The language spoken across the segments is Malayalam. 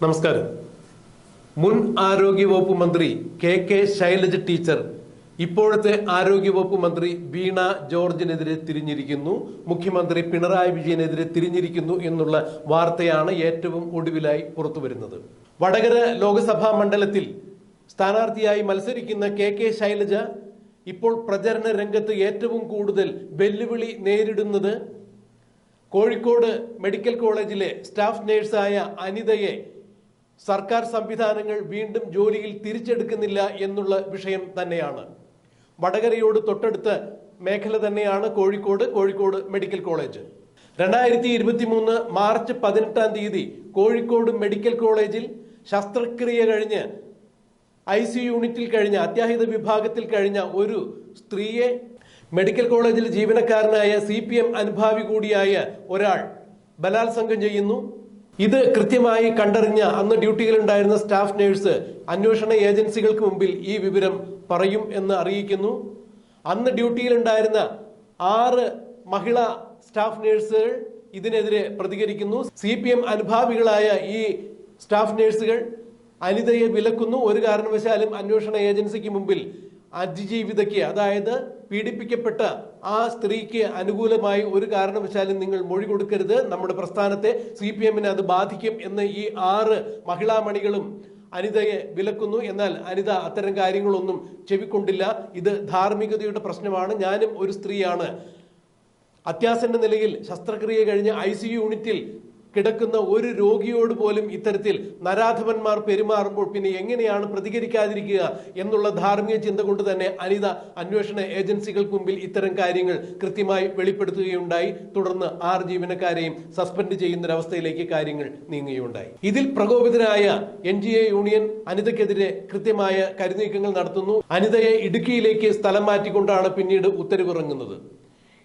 നമസ്കാരം. മുൻ ആരോഗ്യവകുപ്പ് മന്ത്രി കെ കെ ശൈലജ് ടീച്ചർ ഇപ്പോഴത്തെ ആരോഗ്യവകുപ്പ് മന്ത്രി വീണ ജോർജിനെതിരെ തിരിഞ്ഞിരിക്കുന്നു. മുഖ്യമന്ത്രി പിണറായി വിജയനെതിരെ തിരിഞ്ഞിരിക്കുന്നു എന്നുള്ള വാർത്തയാണ് ഏറ്റവും ഒടുവിലായി പുറത്തുവരുന്നത്. വടകര ലോക്സഭാ മണ്ഡലത്തിൽ സ്ഥാനാർത്ഥിയായി മത്സരിക്കുന്ന കെ കെ ശൈലജ ഇപ്പോൾ പ്രചരണ രംഗത്ത് ഏറ്റവും കൂടുതൽ വെല്ലുവിളി നേരിടുന്നത് കോഴിക്കോട് മെഡിക്കൽ കോളേജിലെ സ്റ്റാഫ് നേഴ്സായ അനിതയെ സർക്കാർ സംവിധാനങ്ങൾ വീണ്ടും ജോലിയിൽ തിരിച്ചെടുക്കുന്നില്ല എന്നുള്ള വിഷയം തന്നെയാണ്. വടകരയോട് തൊട്ടടുത്ത മേഖല തന്നെയാണ് കോഴിക്കോട് കോഴിക്കോട് മെഡിക്കൽ കോളേജ്. രണ്ടായിരത്തി ഇരുപത്തി മൂന്ന് മാർച്ച് പതിനെട്ടാം തീയതി കോഴിക്കോട് മെഡിക്കൽ കോളേജിൽ ശസ്ത്രക്രിയ കഴിഞ്ഞ് ഐ സി യൂണിറ്റിൽ കഴിഞ്ഞ അത്യാഹിത വിഭാഗത്തിൽ കഴിഞ്ഞ ഒരു സ്ത്രീയെ മെഡിക്കൽ കോളേജിൽ ജീവനക്കാരനായ സി പി എം അനുഭാവി കൂടിയായ ഒരാൾ ബലാത്സംഗം ചെയ്യുന്നു. ഇത് കൃത്യമായി കണ്ടറിഞ്ഞ അന്ന് ഡ്യൂട്ടിയിലുണ്ടായിരുന്ന സ്റ്റാഫ് നഴ്സ് അന്വേഷണ ഏജൻസികൾക്ക് മുമ്പിൽ ഈ വിവരം പറയും എന്ന് അറിയിക്കുന്നു. അന്ന് ഡ്യൂട്ടിയിലുണ്ടായിരുന്ന ആറ് മഹിളാ സ്റ്റാഫ് നഴ്സുകൾ ഇതിനെതിരെ പ്രതികരിക്കുന്നു. സി പി എം അനുഭാവികളായ ഈ സ്റ്റാഫ് നഴ്സുകൾ അനിതയെ വിലക്കുന്നു. ഒരു കാരണവശാലും അന്വേഷണ ഏജൻസിക്ക് മുമ്പിൽ അതിജീവിതയ്ക്ക് അതായത് പീഡിപ്പിക്കപ്പെട്ട ആ സ്ത്രീക്ക് അനുകൂലമായി ഒരു കാരണവശാലും നിങ്ങൾ മൊഴി കൊടുക്കരുത്. നമ്മുടെ പ്രസ്ഥാനത്തെ സി പി എമ്മിനെ അത് ബാധിക്കും എന്ന് ഈ ആറ് മഹിളാമണികളും അനിതയെ വിലക്കുന്നു. എന്നാൽ അനിത അത്തരം കാര്യങ്ങളൊന്നും ചെവിക്കൊണ്ടില്ല. ഇത് ധാർമ്മികതയുടെ പ്രശ്നമാണ്. ഞാനും ഒരു സ്ത്രീയാണ്. അത്യാസന്ന നിലയിൽ ശസ്ത്രക്രിയ കഴിഞ്ഞ് ഐ സി യൂണിറ്റിൽ കിടക്കുന്ന ഒരു രോഗിയോട് പോലും ഇത്തരത്തിൽ നരാധവന്മാർ പെരുമാറുമ്പോൾ പിന്നെ എങ്ങനെയാണ് പ്രതികരിക്കാതിരിക്കുക എന്നുള്ള ധാർമ്മിക ചിന്ത കൊണ്ട് തന്നെ അനിത അന്വേഷണ ഏജൻസികൾക്ക് മുമ്പിൽ ഇത്തരം കാര്യങ്ങൾ കൃത്യമായി വെളിപ്പെടുത്തുകയുണ്ടായി. തുടർന്ന് ആറ് ജീവനക്കാരെയും സസ്പെൻഡ് ചെയ്യുന്നൊരവസ്ഥയിലേക്ക് കാര്യങ്ങൾ നീങ്ങുകയുണ്ടായി. ഇതിൽ പ്രകോപിതരായ എൻ ജി എ യൂണിയൻ അനിതയ്ക്കെതിരെ കൃത്യമായ കരുനീക്കങ്ങൾ നടത്തുന്നു. അനിതയെ ഇടുക്കിയിലേക്ക് സ്ഥലം മാറ്റിക്കൊണ്ടാണ് പിന്നീട് ഉത്തരവിറങ്ങുന്നത്.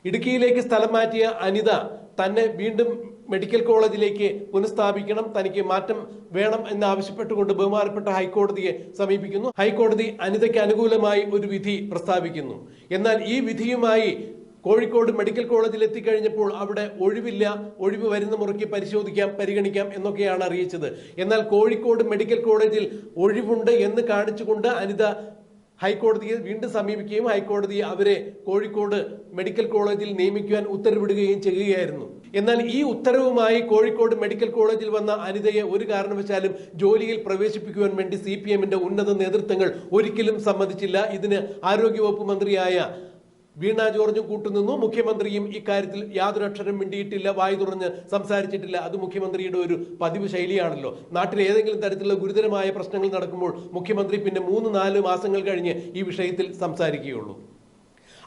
ഇടുക്കിയിലേക്ക് സ്ഥലം മാറ്റിയ അനിത തന്നെ വീണ്ടും മെഡിക്കൽ കോളേജിലേക്ക് പുനഃസ്ഥാപിക്കണം തനിക്ക് മാറ്റം വേണം എന്നാവശ്യപ്പെട്ടുകൊണ്ട് ബഹുമാനപ്പെട്ട ഹൈക്കോടതിയെ സമീപിക്കുന്നു. ഹൈക്കോടതി അനിതയ്ക്ക് അനുകൂലമായി ഒരു വിധി പ്രസ്താവിക്കുന്നു. എന്നാൽ ഈ വിധിയുമായി കോഴിക്കോട് മെഡിക്കൽ കോളേജിൽ എത്തിക്കഴിഞ്ഞപ്പോൾ അവിടെ ഒഴിവില്ല ഒഴിവ് വരുന്ന മുറയ്ക്ക് പരിശോധിക്കാം പരിഗണിക്കാം എന്നൊക്കെയാണ് അറിയിച്ചത്. എന്നാൽ കോഴിക്കോട് മെഡിക്കൽ കോളേജിൽ ഒഴിവുണ്ട് എന്ന് കാണിച്ചുകൊണ്ട് അനിത ഹൈക്കോടതിയെ വീണ്ടും സമീപിക്കുകയും ഹൈക്കോടതി അവരെ കോഴിക്കോട് മെഡിക്കൽ കോളേജിൽ നിയമിക്കുവാൻ ഉത്തരവിടുകയും ചെയ്യുകയായിരുന്നു. എന്നാൽ ഈ ഉത്തരവുമായി കോഴിക്കോട് മെഡിക്കൽ കോളേജിൽ വന്ന അനിതയെ ഒരു കാരണവശാലും ജോലിയിൽ പ്രവേശിപ്പിക്കുവാൻ വേണ്ടി സി പി എമ്മിന്റെ ഉന്നത നേതൃത്വങ്ങൾ ഒരിക്കലും സമ്മതിച്ചില്ല. ഇതിന് ആരോഗ്യവകുപ്പ് മന്ത്രിയായ വീണ ജോർജും കൂട്ടുനിന്നു. മുഖ്യമന്ത്രിയും ഇക്കാര്യത്തിൽ യാതൊരു അക്ഷരം മിണ്ടിയിട്ടില്ല വായി തുറന്ന് സംസാരിച്ചിട്ടില്ല. അത് മുഖ്യമന്ത്രിയുടെ ഒരു പതിവ് ശൈലിയാണല്ലോ. നാട്ടിൽ ഏതെങ്കിലും തരത്തിലുള്ള ഗുരുതരമായ പ്രശ്നങ്ങൾ നടക്കുമ്പോൾ മുഖ്യമന്ത്രി പിന്നെ മൂന്ന് നാല് മാസങ്ങൾ കഴിഞ്ഞ് ഈ വിഷയത്തിൽ സംസാരിക്കുകയുള്ളൂ.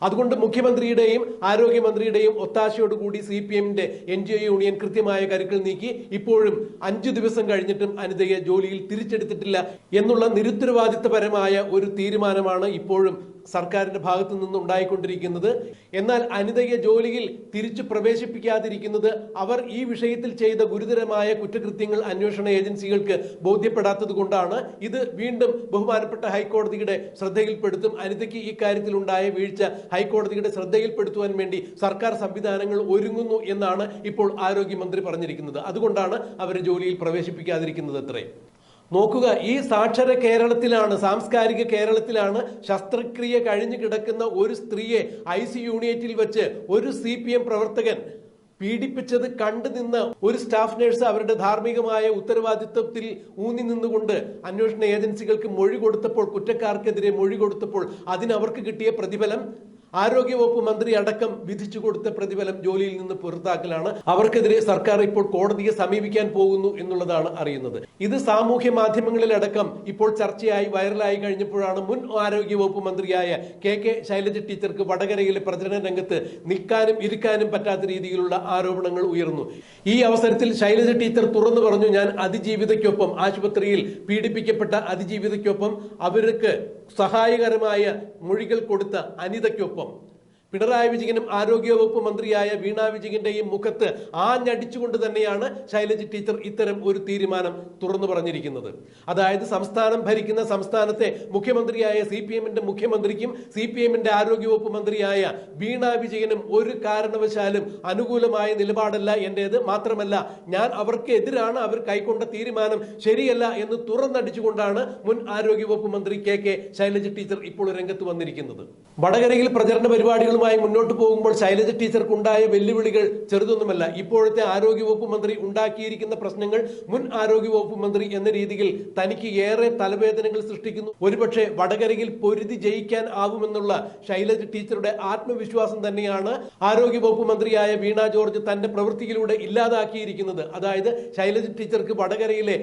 അതുകൊണ്ട് മുഖ്യമന്ത്രിയുടെയും ആരോഗ്യമന്ത്രിയുടെയും ഒത്താശയോടുകൂടി സി പി എമ്മിന്റെ എൻ ജി ഒ യൂണിയൻ കൃത്യമായ കരുക്കൾ നീക്കി ഇപ്പോഴും അഞ്ചു ദിവസം കഴിഞ്ഞിട്ടും അനിതയെ ജോലിയിൽ തിരിച്ചെടുത്തിട്ടില്ല എന്നുള്ള നിരുത്തരവാദിത്തപരമായ ഒരു തീരുമാനമാണ് ഇപ്പോഴും സർക്കാരിന്റെ ഭാഗത്തു നിന്ന് ഉണ്ടായിക്കൊണ്ടിരിക്കുന്നത് എന്നാൽ അനിതയെ ജോലിയിൽ തിരിച്ചു പ്രവേശിപ്പിക്കാതിരിക്കുന്നത് അവർ ഈ വിഷയത്തിൽ ചെയ്ത ഗുരുതരമായ കുറ്റകൃത്യങ്ങൾ അന്വേഷണ ഏജൻസികൾക്ക് ബോധ്യപ്പെടാത്തത് കൊണ്ടാണ്. ഇത് വീണ്ടും ബഹുമാനപ്പെട്ട ഹൈക്കോടതിയുടെ ശ്രദ്ധയിൽപ്പെടുത്തും. അനിതയ്ക്ക് ഈ കാര്യത്തിൽ ഉണ്ടായ വീഴ്ച ഹൈക്കോടതിയുടെ ശ്രദ്ധയിൽപ്പെടുത്തുവാൻ വേണ്ടി സർക്കാർ സംവിധാനങ്ങൾ ഒരുങ്ങുന്നു എന്നാണ് ഇപ്പോൾ ആരോഗ്യമന്ത്രി പറഞ്ഞിരിക്കുന്നത്. അതുകൊണ്ടാണ് അവരെ ജോലിയിൽ പ്രവേശിപ്പിക്കാതിരിക്കുന്നത് അത്രേ നോക്കുക ഈ സാക്ഷര കേരളത്തിലാണ് സാംസ്കാരിക കേരളത്തിലാണ് ശസ്ത്രക്രിയ കഴിഞ്ഞു കിടക്കുന്ന ഒരു സ്ത്രീയെ ഐ സി യൂണിറ്റിൽ വെച്ച് ഒരു സി പി എം പ്രവർത്തകൻ പീഡിപ്പിച്ചത് കണ്ടു നിന്ന് ഒരു സ്റ്റാഫ് നഴ്സ് അവരുടെ ധാർമ്മികമായ ഉത്തരവാദിത്വത്തിൽ ഊന്നി നിന്നുകൊണ്ട് അന്വേഷണ ഏജൻസികൾക്ക് മൊഴി കൊടുത്തപ്പോൾ കുറ്റക്കാർക്കെതിരെ മൊഴി കൊടുത്തപ്പോൾ അതിനവർക്ക് കിട്ടിയ പ്രതിഫലം ആരോഗ്യവകുപ്പ് മന്ത്രി അടക്കം വിധിച്ചു കൊടുത്ത പ്രതിഫലം ജോലിയിൽ നിന്ന് പുറത്താക്കലാണ്. അവർക്കെതിരെ സർക്കാർ ഇപ്പോൾ കോടതിയെ സമീപിക്കാൻ പോകുന്നു എന്നുള്ളതാണ് അറിയുന്നത്. ഇത് സാമൂഹ്യ മാധ്യമങ്ങളിലടക്കം ഇപ്പോൾ ചർച്ചയായി വൈറലായി കഴിഞ്ഞപ്പോഴാണ് മുൻ ആരോഗ്യവകുപ്പ് മന്ത്രിയായ കെ കെ ശൈലജ ടീച്ചർക്ക് വടകരയിലെ പ്രചരണ രംഗത്ത് നിൽക്കാനും ഇരിക്കാനും പറ്റാത്ത രീതിയിലുള്ള ആരോപണങ്ങൾ ഉയർന്നു. ഈ അവസരത്തിൽ ശൈലജ ടീച്ചർ തുറന്നു പറഞ്ഞു ഞാൻ അതിജീവിതയ്ക്കൊപ്പം ആശുപത്രിയിൽ പീഡിപ്പിക്കപ്പെട്ട അതിജീവിതയ്ക്കൊപ്പം അവർക്ക് സഹായകരമായ മൊഴികൾ കൊടുത്ത അനിതയ്ക്കൊപ്പം പിണറായി വിജയനും ആരോഗ്യവകുപ്പ് മന്ത്രിയായ വീണ വിജയന്റെയും മുഖത്ത് ആഞ്ഞടിച്ചുകൊണ്ട് തന്നെയാണ് ശൈലജ ടീച്ചർ ഇത്തരം ഒരു തീരുമാനം തുറന്നു പറഞ്ഞിരിക്കുന്നത്. അതായത് സംസ്ഥാനം ഭരിക്കുന്ന സംസ്ഥാനത്തെ മുഖ്യമന്ത്രിയായ സി പി എമ്മിന്റെ മുഖ്യമന്ത്രിക്കും സി പി എമ്മിന്റെ ആരോഗ്യവകുപ്പ് മന്ത്രിയായ വീണ വിജയനും ഒരു കാരണവശാലും അനുകൂലമായ നിലപാടല്ല എന്റേത്. മാത്രമല്ല ഞാൻ അവർക്ക് എതിരാണ് അവർ കൈക്കൊണ്ട തീരുമാനം ശരിയല്ല എന്ന് തുറന്നടിച്ചുകൊണ്ടാണ് മുൻ ആരോഗ്യവകുപ്പ് മന്ത്രി കെ കെ ശൈലജ ടീച്ചർ ഇപ്പോൾ രംഗത്ത് വന്നിരിക്കുന്നത്. വടകരയിൽ പ്രചരണ പരിപാടികളുമായി മുന്നോട്ട് പോകുമ്പോൾ ശൈലജ ടീച്ചർക്കുണ്ടായ വെല്ലുവിളികൾ ചെറുതൊന്നുമല്ല. ഇപ്പോഴത്തെ ആരോഗ്യവകുപ്പ് മന്ത്രി ഉണ്ടാക്കിയിരിക്കുന്ന പ്രശ്നങ്ങൾ മുൻ ആരോഗ്യവകുപ്പ് മന്ത്രി എന്ന രീതിയിൽ തനിക്ക് ഏറെ തലവേദനകൾ സൃഷ്ടിക്കുന്നു. ഒരുപക്ഷെ വടകരയിൽ പൊരുതി ജയിക്കാൻ ആവുമെന്നുള്ള ശൈലജ ടീച്ചറുടെ ആത്മവിശ്വാസം തന്നെയാണ് ആരോഗ്യവകുപ്പ് മന്ത്രിയായ വീണ ജോർജ് തന്റെ പ്രവൃത്തിയിലൂടെ ഇല്ലാതാക്കിയിരിക്കുന്നത്. അതായത് ശൈലജ ടീച്ചർക്ക് വടകരയിലെ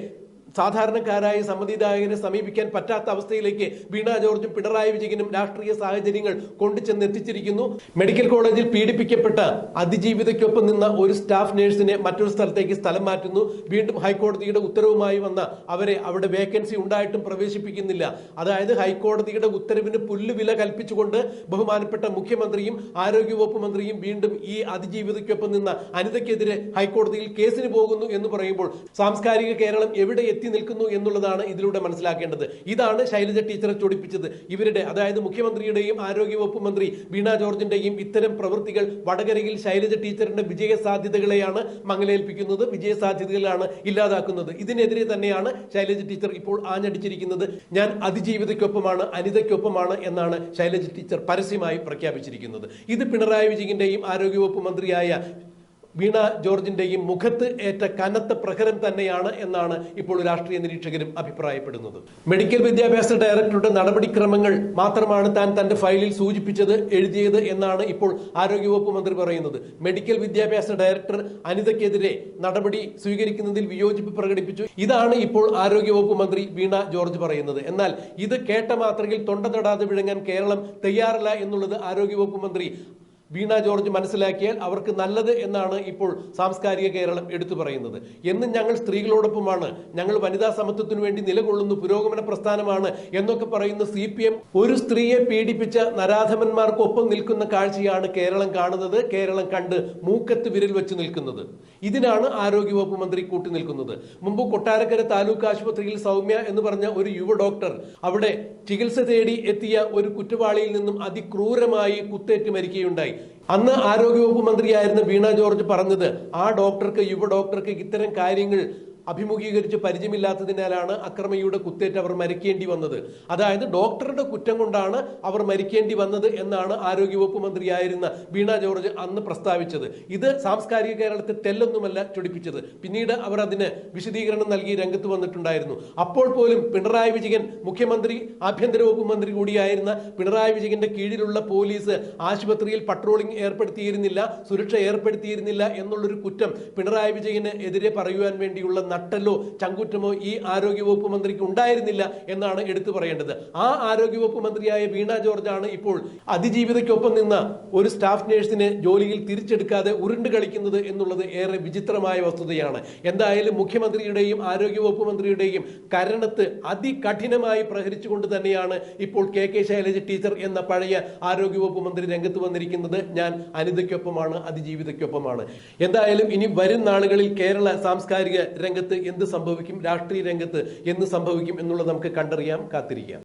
സാധാരണക്കാരായ സമ്മതിദായകനെ സമീപിക്കാൻ പറ്റാത്ത അവസ്ഥയിലേക്ക് വീണ ജോർജും പിണറായി വിജയനും രാഷ്ട്രീയ സാഹചര്യങ്ങൾ കൊണ്ടുചെന്ന് എത്തിച്ചിരിക്കുന്നു മെഡിക്കൽ കോളേജിൽ പീഡിപ്പിക്കപ്പെട്ട അതിജീവിതയ്ക്കൊപ്പം നിന്ന ഒരു സ്റ്റാഫ് നഴ്സിനെ മറ്റൊരു സ്ഥലത്തേക്ക് സ്ഥലം മാറ്റുന്നു. വീണ്ടും ഹൈക്കോടതിയുടെ ഉത്തരവുമായി വന്ന അവരെ അവിടെ വേക്കൻസി ഉണ്ടായിട്ടും പ്രവേശിപ്പിക്കുന്നില്ല. അതായത് ഹൈക്കോടതിയുടെ ഉത്തരവിന് പുല്ലുവില കൽപ്പിച്ചുകൊണ്ട് ബഹുമാനപ്പെട്ട മുഖ്യമന്ത്രിയും ആരോഗ്യവകുപ്പ് മന്ത്രിയും വീണ്ടും ഈ അതിജീവിതയ്ക്കൊപ്പം നിന്ന അനിതയ്ക്കെതിരെ ഹൈക്കോടതിയിൽ കേസിന് പോകുന്നു എന്ന് പറയുമ്പോൾ സാംസ്കാരിക കേരളം എവിടെ എത്തി നിൽക്കുന്നു എന്നുള്ളതാണ് ഇതിലൂടെ മനസ്സിലാക്കേണ്ടത്. ഇതാണ് ശൈലജ ടീച്ചറെ ചൊടിപ്പിച്ചത്. ഇവരുടെ അതായത് മുഖ്യമന്ത്രിയുടെയും ആരോഗ്യവകുപ്പ് മന്ത്രി വീണ ജോർജിന്റെയും ഇത്തരം പ്രവൃത്തികൾ വടകരയിൽ ശൈലജ ടീച്ചറിന്റെ വിജയ സാധ്യതകളെയാണ് മങ്ങലേൽപ്പിക്കുന്നത് വിജയ സാധ്യതകളാണ് ഇല്ലാതാക്കുന്നത്. ഇതിനെതിരെ തന്നെയാണ് ശൈലജ ടീച്ചർ ഇപ്പോൾ ആഞ്ഞടിച്ചിരിക്കുന്നത്. ഞാൻ അതിജീവിതയ്ക്കൊപ്പമാണ് അനിതയ്ക്കൊപ്പമാണ് എന്നാണ് ശൈലജ ടീച്ചർ പരസ്യമായി പ്രഖ്യാപിച്ചിരിക്കുന്നത്. ഇത് പിണറായി വിജയന്റെയും ആരോഗ്യവകുപ്പ് മന്ത്രിയായ വീണ ജോർജിന്റെയും മുഖത്ത് ഏറ്റ കനത്ത പ്രഹരം തന്നെയാണ് എന്നാണ് ഇപ്പോൾ രാഷ്ട്രീയ നിരീക്ഷകരും അഭിപ്രായപ്പെടുന്നത്. മെഡിക്കൽ വിദ്യാഭ്യാസ ഡയറക്ടറുടെ നടപടിക്രമങ്ങൾ മാത്രമാണ് താൻ തന്റെ ഫയലിൽ സൂചിപ്പിച്ചത് എഴുതിയത് എന്നാണ് ഇപ്പോൾ ആരോഗ്യവകുപ്പ് മന്ത്രി പറയുന്നത്. മെഡിക്കൽ വിദ്യാഭ്യാസ ഡയറക്ടർ അനിതയ്ക്കെതിരെ നടപടി സ്വീകരിക്കുന്നതിൽ വിയോജിപ്പ് പ്രകടിപ്പിച്ചു. ഇതാണ് ഇപ്പോൾ ആരോഗ്യവകുപ്പ് മന്ത്രി വീണ ജോർജ് പറയുന്നത്. എന്നാൽ ഇത് കേട്ട മാത്രയിൽ തൊണ്ട തൊടാതെ വിഴുങ്ങാൻ കേരളം തയ്യാറല്ല എന്നുള്ളത് ആരോഗ്യവകുപ്പ് മന്ത്രി വീണ ജോർജ് മനസ്സിലാക്കിയാൽ അവർക്ക് നല്ലത് എന്നാണ് ഇപ്പോൾ സാംസ്കാരിക കേരളം എടുത്തു പറയുന്നത്. എന്നും ഞങ്ങൾ സ്ത്രീകളോടൊപ്പമാണ്. ഞങ്ങൾ വനിതാ സമത്വത്തിനു വേണ്ടി നിലകൊള്ളുന്നു. പുരോഗമന പ്രസ്ഥാനമാണ് എന്നൊക്കെ പറയുന്ന സി പി എം ഒരു സ്ത്രീയെ പീഡിപ്പിച്ച നരാധമന്മാർക്കൊപ്പം നിൽക്കുന്ന കാഴ്ചയാണ് കേരളം കാണുന്നത്. കേരളം കണ്ട് മൂക്കത്ത് വിരൽ വെച്ച് നിൽക്കുന്നത്. ഇതിനാണ് ആരോഗ്യവകുപ്പ് മന്ത്രി കൂട്ടി നിൽക്കുന്നത്. മുമ്പ് കൊട്ടാരക്കര താലൂക്ക് ആശുപത്രിയിൽ സൗമ്യ എന്ന് പറഞ്ഞ ഒരു യുവ ഡോക്ടർ അവിടെ ചികിത്സ തേടി എത്തിയ ഒരു കുറ്റവാളിയിൽ നിന്നും അതിക്രൂരമായി കുത്തേറ്റ് മരിക്കുകയുണ്ടായി. അന്ന് ആരോഗ്യവകുപ്പ് മന്ത്രിയായിരുന്ന വീണ ജോർജ് പറഞ്ഞത് ആ ഡോക്ടർക്ക് യുവ ഡോക്ടർക്ക് ഇത്തരം കാര്യങ്ങൾ അഭിമുഖീകരിച്ച് പരിചയമില്ലാത്തതിനാലാണ് അക്രമിയുടെ കുത്തേറ്റ് അവർ മരിക്കേണ്ടി വന്നത്. അതായത് ഡോക്ടറുടെ കുറ്റം കൊണ്ടാണ് അവർ മരിക്കേണ്ടി വന്നത് എന്നാണ് ആരോഗ്യവകുപ്പ് മന്ത്രിയായിരുന്ന വീണ ജോർജ് അന്ന് പ്രസ്താവിച്ചത്. ഇത് സാംസ്കാരിക കേരളത്തെ തെല്ലൊന്നുമല്ല ചൊടിപ്പിച്ചത്. പിന്നീട് അവർ അതിന് വിശദീകരണം നൽകി രംഗത്ത് വന്നിട്ടുണ്ടായിരുന്നു. അപ്പോൾ പോലും പിണറായി വിജയൻ മുഖ്യമന്ത്രി ആഭ്യന്തര വകുപ്പ് മന്ത്രി കൂടിയായിരുന്ന പിണറായി വിജയന്റെ കീഴിലുള്ള പോലീസ് ആശുപത്രിയിൽ പട്രോളിംഗ് ഏർപ്പെടുത്തിയിരുന്നില്ല സുരക്ഷ ഏർപ്പെടുത്തിയിരുന്നില്ല എന്നുള്ളൊരു കുറ്റം പിണറായി വിജയന് എതിരെ പറയുവാൻ വേണ്ടിയുള്ള നട്ടല്ലോ ചങ്കുറ്റമോ ഈ ആരോഗ്യവകുപ്പ് മന്ത്രിക്ക് ഉണ്ടായിരുന്നില്ല എന്നാണ് എടുത്തു പറയേണ്ടത്. ആ ആരോഗ്യവകുപ്പ് മന്ത്രിയായ വീണ ജോർജ് ആണ് ഇപ്പോൾ അതിജീവിതയ്ക്കൊപ്പം നിന്ന ഒരു സ്റ്റാഫ് നഴ്സിനെ ജോലിയിൽ തിരിച്ചെടുക്കാതെ ഉരുണ്ട് കളിക്കുന്നത് എന്നുള്ളത് ഏറെ വിചിത്രമായ വസ്തുതയാണ്. എന്തായാലും മുഖ്യമന്ത്രിയുടെയും ആരോഗ്യവകുപ്പ് മന്ത്രിയുടെയും കരണത്ത് അതികഠിനമായി പ്രഹരിച്ചുകൊണ്ട് തന്നെയാണ് ഇപ്പോൾ കെ കെ ശൈലജ ടീച്ചർ എന്ന പഴയ ആരോഗ്യവകുപ്പ് മന്ത്രി രംഗത്ത് വന്നിരിക്കുന്നത്. ഞാൻ അനിതയ്ക്കൊപ്പമാണ് അതിജീവിതയ്ക്കൊപ്പമാണ്. എന്തായാലും ഇനി വരും നാളുകളിൽ കേരള സാംസ്കാരിക രംഗത്ത് എന്ത് സംഭവിക്കും രാഷ്ട്രീയ രംഗത്ത് എന്ത് സംഭവിക്കും എന്നുള്ളത് നമുക്ക് കണ്ടറിയാം കാത്തിരിക്കാം.